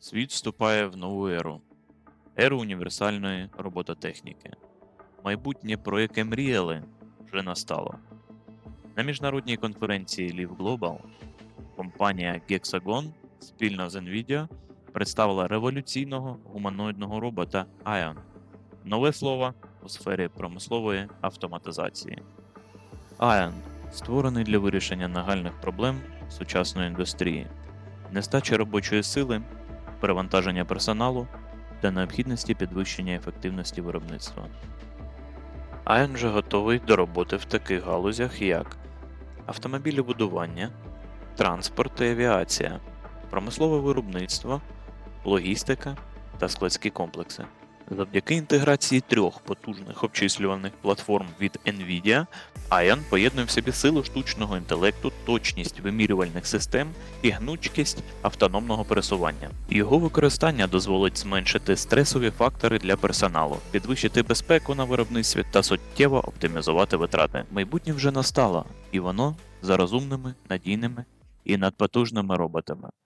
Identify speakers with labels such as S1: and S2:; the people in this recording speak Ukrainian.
S1: Світ вступає в нову еру еру універсальної робототехніки. Майбутнє, про яке мріяли, вже настало. На міжнародній конференції Live Global компанія Hexagon спільно з Nvidia представила революційного гуманоїдного робота Ion. Нове слово у сфері промислової автоматизації. Ion створений для вирішення нагальних проблем сучасної індустрії, нестачі робочої сили, перевантаження персоналу та необхідності підвищення ефективності виробництва. Ion вже готовий до роботи в таких галузях, як автомобілебудування, транспорт і авіація, промислове виробництво, логістика та складські комплекси. Завдяки інтеграції трьох потужних обчислювальних платформ від NVIDIA, Ion поєднує в собі силу штучного інтелекту, точність вимірювальних систем і гнучкість автономного пересування. Його використання дозволить зменшити стресові фактори для персоналу, підвищити безпеку на виробництві та суттєво оптимізувати витрати. Майбутнє вже настало, і воно за розумними, надійними і надпотужними роботами.